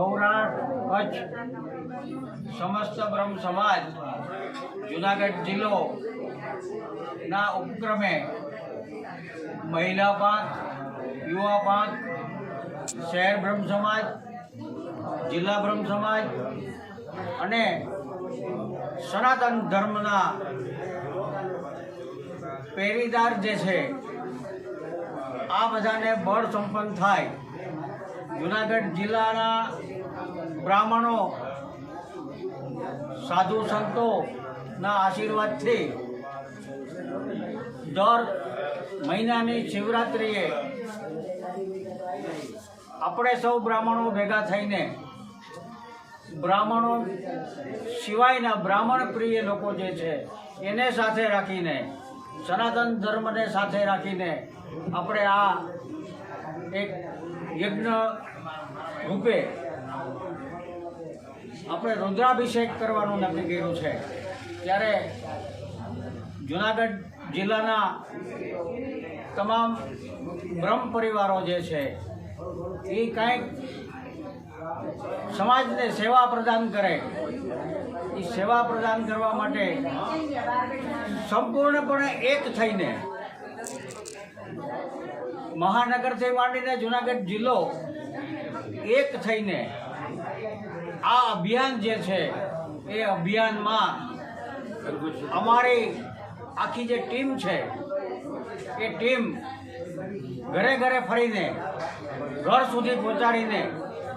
સૌરાષ્ટ્ર, કચ્છ, સમસ્ત બ્રહ્મ સમાજ, જુનાગઢ જિલ્લો ના ઉપક્રમે મહિલા પાંખ યુવા પાંખ શહેર બ્રહ્મ સમાજ, જિલ્લા બ્રહ્મ સમાજ અને સનાતન ધર્મના પેરીદાર જે છે, આ બધાને બળ સંપન્ન થાય. જુનાગઢ જિલ્લાના બ્રાહ્મણો, સાધુ સંતોના આશીર્વાદથી દર મહિનાની શિવરાત્રિએ આપણે સૌ બ્રાહ્મણો ભેગા થઈને બ્રાહ્મણો સિવાયના બ્રાહ્મણ પ્રિય લોકો જે છે, એને સાથે રાખીને, સનાતન ધર્મને સાથે રાખીને આપણે આ એક યજ્ઞ રૂપે આપણે રુદ્રાભિષેક કરવાનું નક્કી કર્યું છે. ત્યારે જુનાગઢ જિલ્લાના તમામ બ્રહ્મ પરિવારો જે છે, એ કાંઈક સમાજને સેવા પ્રદાન કરે, એ સેવા પ્રદાન કરવા માટે સંપૂર્ણપણે એક થઈને મહાનગરથી માંડીને જુનાગઢ જિલ્લો એક થઈને આ અભિયાન જે છે, એ અભિયાનમાં અમારી આખી જે ટીમ છે, એ ટીમ ઘરે ઘરે ફરીને, ઘર સુધી પહોંચાડીને,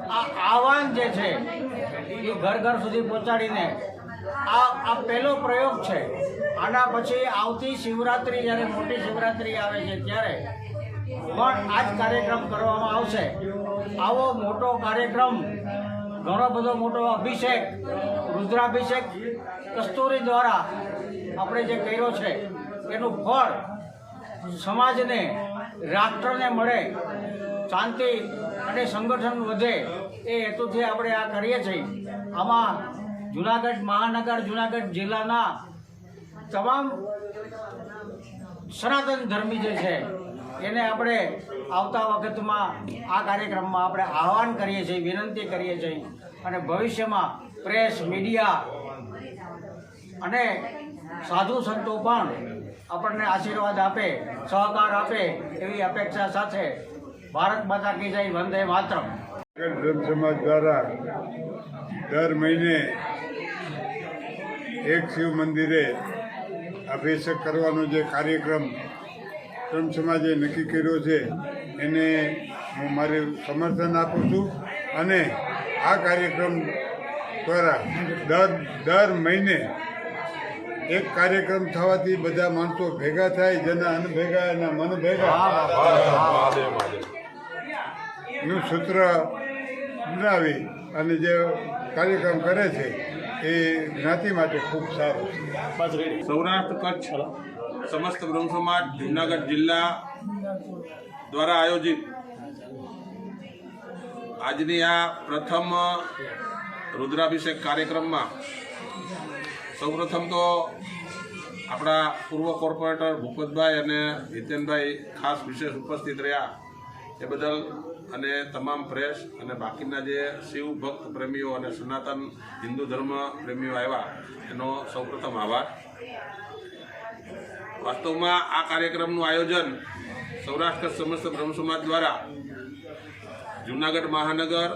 આ આહવાન જે છે, એ ઘર ઘર સુધી પહોંચાડીને, આ આ પહેલો પ્રયોગ છે. આના પછી આવતી શિવરાત્રિ, જ્યારે મોટી શિવરાત્રિ આવે છે ત્યારે પણ આ જ કાર્યક્રમ કરવામાં આવશે. આવો મોટો કાર્યક્રમ ઘણો બધો મોટો અભિષેક, રુદ્રાભિષેક કસ્તુરી દ્વારા આપણે જે કર્યો છે, એનું ફળ સમાજને, રાષ્ટ્રને મળે, શાંતિ અને સંગઠન વધે એ હેતુથી આપણે આ કરીએ છીએ. આમાં જુનાગઢ, મહાનગર, જુનાગઢ જિલ્લાના તમામ સનાતન ધર્મી જે છે, એને આપણે આવતા વખતમાં આ કાર્યક્રમમાં આપણે આહવાન કરીએ છીએ, વિનંતી કરીએ છીએ અને ભવિષ્યમાં પ્રેસ, મીડિયા અને સાધુ સંતો પણ આપણને આશીર્વાદ આપે, સહકાર આપે એવી અપેક્ષા સાથે ભારત માતા કી જય, વંદે માતરમ. સમાજ દ્વારા દર મહિને એક શિવ મંદિરે અભિષેક કરવાનો જે કાર્યક્રમ ધર્મ સમાજે નક્કી કર્યો છે એને હું મારે સમર્થન આપું છું અને આ કાર્યક્રમ દ્વારા દર દર મહિને એક કાર્યક્રમ થવાથી બધા માણસો ભેગા થાય જેના અન ભેગા એના મન ભેગા. નું સૂત્ર બનાવી અને જે કાર્યક્રમ કરે છે એ જ્ઞાતિ માટે ખૂબ સારું છે. સૌરાષ્ટ્ર કચ્છ સમસ્ત બ્રહ્મ સમાજ જુનાગઢ જિલ્લા દ્વારા આયોજિત. આજની આ પ્રથમ રુદ્રાભિષેક કાર્યક્રમમાં સૌપ્રથમ તો આપણા પૂર્વ કોર્પોરેટર ભૂપતભાઈ અને હિતેનભાઈ ખાસ વિશેષ ઉપસ્થિત રહ્યા. એ બદલ અને તમામ પ્રેસ અને બાકીના જે શિવ ભક્ત પ્રેમીઓ અને સનાતન હિન્દુ ધર્મ પ્રેમીઓ આવ્યા, એનો સૌપ્રથમ આભાર. વાસ્તવમાં આ કાર્યક્રમનું આયોજન સૌરાષ્ટ્ર સમસ્ત બ્રહ્મ સમાજ દ્વારા જુનાગઢ મહાનગર,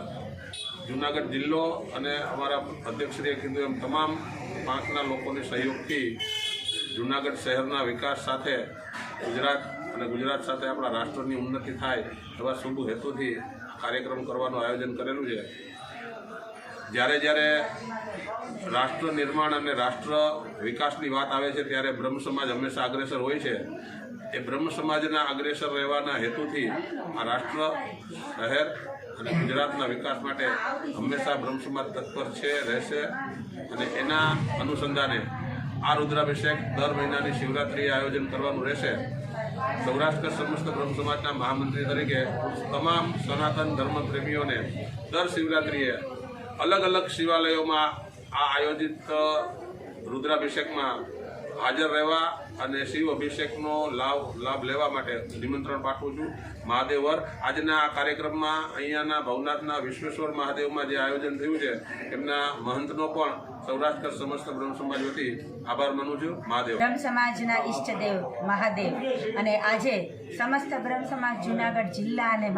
જુનાગઢ જિલ્લો અને અમારા અધ્યક્ષશ્રીએ કીધું એમ તમામ પાંચના લોકોની સહયોગથી જુનાગઢ શહેરના વિકાસ સાથે ગુજરાત અને ગુજરાત સાથે આપણા રાષ્ટ્રની ઉન્નતિ થાય એવા શુભ હેતુથી કાર્યક્રમ કરવાનું આયોજન કરેલું છે. જ્યારે જ્યારે રાષ્ટ્ર નિર્માણ અને રાષ્ટ્ર વિકાસની વાત આવે છે, ત્યારે બ્રહ્મ સમાજ હંમેશા અગ્રેસર હોય છે. એ બ્રહ્મ સમાજના અગ્રેસર રહેવાના હેતુથી આ રાષ્ટ્ર શહેર અને ગુજરાતના વિકાસ માટે હંમેશા બ્રહ્મ સમાજ તત્પર છે, રહેશે. અને એના અનુસંધાને આ રુદ્રાભિષેક દર મહિનાની શિવરાત્રિએ આયોજન કરવાનું રહેશે. સૌરાષ્ટ્ર સમસ્ત બ્રહ્મ સમાજના મહામંત્રી તરીકે તમામ સનાતન ધર્મ પ્રેમીઓને દર શિવરાત્રિએ અલગ અલગ શિવાલયોમાં આ આયોજિત રુદ્રાભિષેકમાં હાજર રહેવા અને શિવ અભિષેકનો લાભ લાભ લેવા માટે નિમંત્રણ પાઠવું છું. મહાદેવર આજના આ કાર્યક્રમમાં અહીંયાના ભવનાથના વિશ્વેશ્વર મહાદેવમાં જે આયોજન થયું છે, એમના મહંતનો પણ સૌરાષ્ટ્ર સમસ્ત બ્રહ્મ સમાજ વતી આભાર માનું છું. મહાદેવ. બ્રહ્મ સમાજના ઈષ્ટદેવ, મહાદેવ. અને આજે સમસ્ત બ્રહ્મ સમાજ જુનાગઢ જિલ્લા અને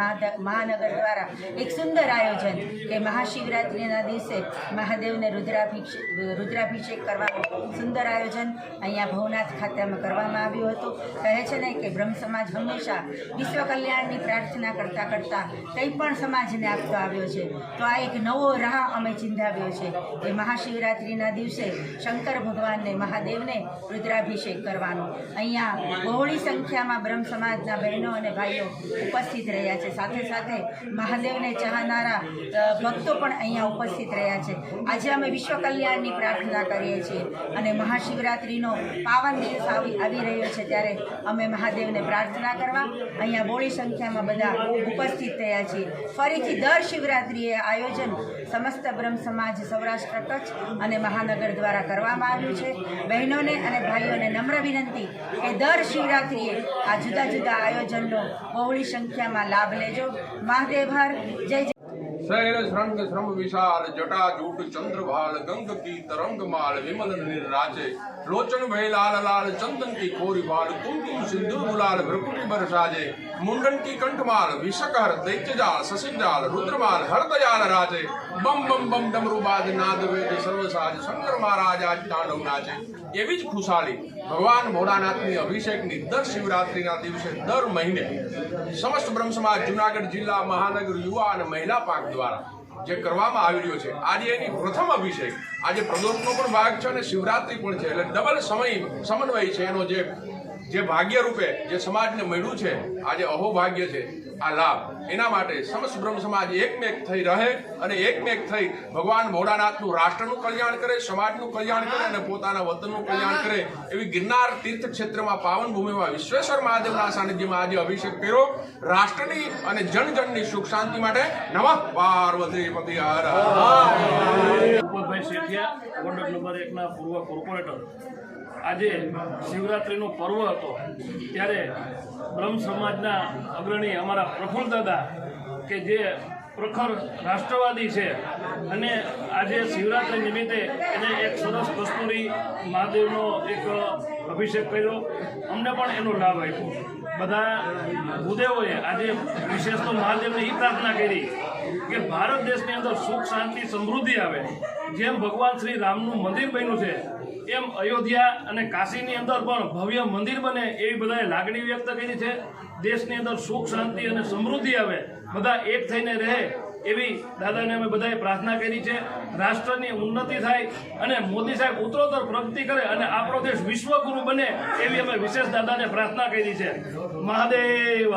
મહાનગર દ્વારા એક સુંદર આયોજન કે મહાશિવરાત્રિના દિવસે મહાદેવને રુદ્રાભિષેક રુદ્રાભિષેક કરવાનું સુંદર આયોજન અહીંયા ભવનાથ ખાતે અમે કરવામાં આવ્યું હતું. કહે છે ને કે બ્રહ્મ સમાજ હંમેશા વિશ્વ કલ્યાણની પ્રાર્થના કરતાં કરતાં કંઈ પણ સમાજને આપતો આવ્યો છે, તો આ એક નવો રાહ અમે ચિંધાવ્યો છે કે મહાશિવરાત્રિના દિવસે શંકર ભગવાનને મહાદેવને રુદ્રાભિષેક કરવાનો. અહીંયા બહોળી સંખ્યામાં બ્રહ્મ સમાજના બહેનો અને ભાઈઓ ઉપસ્થિત રહ્યા છે. સાથે સાથે મહાદેવને ચાહનારા ભક્તો પણ અહીંયા ઉપસ્થિત રહ્યા છે. આજે અમે વિશ્વ કલ્યાણની પ્રાર્થના કરીએ છીએ અને મહાશિવરાત્રિનો પાવન દિવસ આવી આવી રહ્યો છે ત્યારે અમે મહાદેવને પ્રાર્થના કરવા અહીંયા બહોળી સંખ્યામાં બધા ઉપસ્થિત થયા છીએ. ફરીથી દર શિવરાત્રિએ આયોજન સમસ્ત બ્રહ્મ સમાજ સૌરાષ્ટ્ર કચ્છ અને મહાનગર દ્વારા કરવામાં આવ્યું છે. બહેનોને અને ભાઈઓને નમ્ર વિનંતી કે દર શિવરાત્રિએ આ જુદા જુદા આયોજનનો બહોળી સંખ્યામાં લાભ લેજો. મહાદેવ હર. જય જય શૈલ શ્રંગ શ્રમ વિશાલ જટા જૂટ ચંદ્રભાલ ગંગ કી તરંગ માલ વિમલ નિરાજે લોચન ભય લાલ લાલ ચંદન કી કોરી વાલ કુમકુમ સિંદૂર ગુલાલ ભ્રકુટી બરસાજે મુંડન કી કંઠમાલ વિષકહર દૈત્યજાલ સસિજાલ રુદ્રમાલ હરદયાલ રાજે બમ બમ બમ ડમરુબાજ નાદ વેદ સર્વસાજ શંકર મહારાજ આજ તાંડવ નાચે એવી જ ખુશાલી ભગવાન ભોળાનાથની અભિષેકની દર શિવરાત્રિના દિવસે દર મહિને સમસ્ત બ્રહ્મ સમાજ, જુનાગઢ જિલ્લા, મહાનગર યુવા અને મહિલા પાંખ દ્વારા જે કરવામાં આવી રહ્યો છે, આજે એની પ્રથમ અભિષેક. આજે પ્રદોષનો પણ ભાગ છે અને શિવરાત્રિ પણ છે, એટલે ડબલ સમય, સમન્વય છે એનો જે જે ભાગ્ય રૂપે જે સમાજને મળ્યું છે આજે અહોભાગ્ય છે, આ લાભ, એના માટે સમસ્ત બ્રહ્મ સમાજ એકમેક થઈ રહે અને એકમેક થઈ ભગવાન ભોળાનાથનું રાષ્ટ્રનું કલ્યાણ કરે, સમાજનું કલ્યાણ કરે અને પોતાના વતનનું કલ્યાણ કરે એવી ગિરનાર તીર્થ ક્ષેત્રમાં પાવન ભૂમિમાં વિશ્વેશ્વર મહાદેવના સાનિધ્યમાં આજે અભિષેક કર્યો રાષ્ટ્રની અને જન જનની સુખ શાંતિ માટે નમઃ પાર્વતી પતિ હર. ભૂપતભાઈ શેઠિયા, વોર્ડ નંબર એકના પૂર્વ કોર્પોરેટર આજે શિવરાત્રિનો પર્વ હતો, ત્યારે બ્રહ્મ સમાજના અગ્રણી અમારા પ્રફુલ્લ દાદા કે જે પ્રખર રાષ્ટ્રવાદી છે, અને આજે શિવરાત્રિ નિમિત્તે એને એક સરસ કસ્તુરી મહાદેવનો એક અભિષેક કર્યો. અમને પણ એનો લાભ આપ્યો. બધા ભૂદેવોએ આજે વિશેષ તો મહાદેવને એ પ્રાર્થના કરી કે ભારત દેશની અંદર સુખ, શાંતિ, સમૃદ્ધિ આવે. જેમ ભગવાન શ્રી રામનું મંદિર બન્યું છે, એમ અયોધ્યા અને કાશીની અંદર પણ ભવ્ય મંદિર બને એવી બધાએ લાગણી વ્યક્ત કરી છે. દેશની અંદર સુખ, શાંતિ અને સમૃદ્ધિ આવે. બધા એક થઈને રહે. એવી દાદાને અમે બધાએ પ્રાર્થના કરી છે. રાષ્ટ્રની ઉન્નતિ થાય અને મોદી સાહેબ ઉત્તરોત્તર પ્રગતિ કરે અને આપણો દેશ વિશ્વગુરુ બને એવી અમે વિશેષ દાદાને પ્રાર્થના કરી છે. મહાદેવ